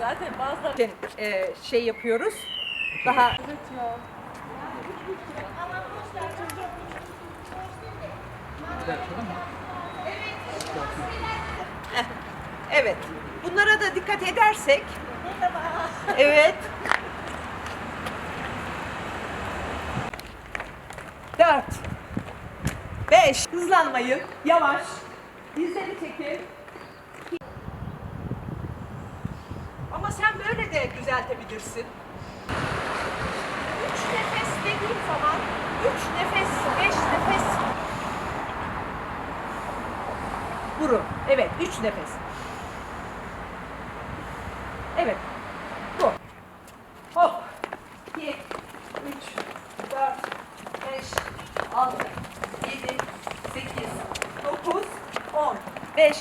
Zaten bazıları için, e, şey yapıyoruz. Daha Eh, Evet. Bunlara da dikkat edersek. Evet. Dört. Beş. Hızlanmayın. Yavaş. Dizleri çekin. Sen böyle de düzeltebilirsin. Üç nefes dediğim zaman, üç nefes, beş nefes. Burun. Evet, üç nefes. Evet. Bu. Hop. İki, üç, dört, beş, altı, yedi, sekiz, dokuz, on. Beş,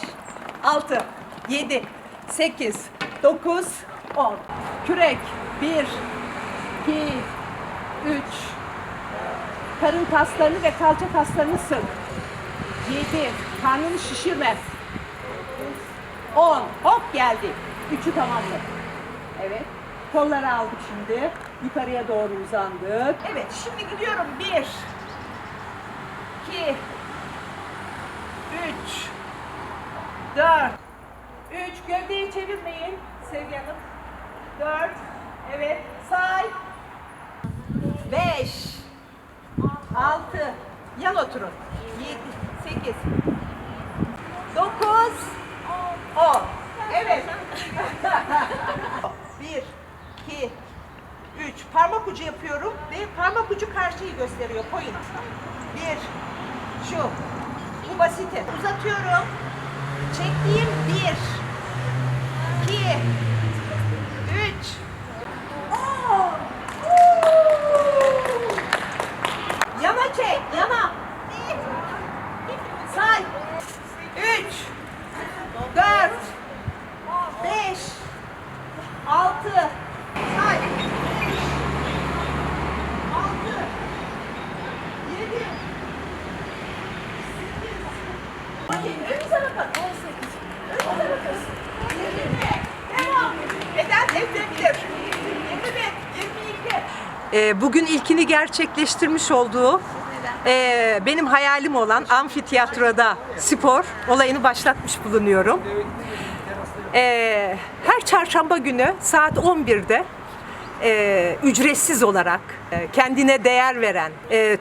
altı, yedi, sekiz, dokuz, on. Kürek. Bir, iki, üç. Karın kaslarını ve kalça kaslarını sık. Yedi. Karnını şişirme. 10. Hop geldi. Üçü tamamladık. Evet. Kolları aldık şimdi. Yukarıya doğru uzandık. Evet şimdi gidiyorum. Bir. iki, Üç. Dört. Üç. Gövdeyi çevirmeyin. Sevgi Hanım. Dört. Evet. Say. Beş. Altı. Yan oturun. Yedi. Sekiz. Dokuz. On. Evet. Bir, iki, üç. Parmak ucu yapıyorum ve parmak ucu karşıyı gösteriyor. Koyun. Bir, şu. Bu basit. Uzatıyorum. Çektiğim bir, iki, üç. On. Yana çek, yana. Say. Üç. Dört. Beş. Altı. Say. Altı. Yedi. Sekiz. Bakayım önünüze bakın. On sekiz. Önünüze bakın. Yirmi. Devam. Beden devrilir. Yirmi bir. Yirmi iki. Ee, bugün ilkini gerçekleştirmiş olduğu e, benim hayalim olan amfiteyatroda spor olayını başlatmış bulunuyorum. Ee, her çarşamba günü saat 11'de e, ücretsiz olarak e, kendine değer veren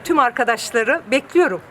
tüm arkadaşları bekliyorum.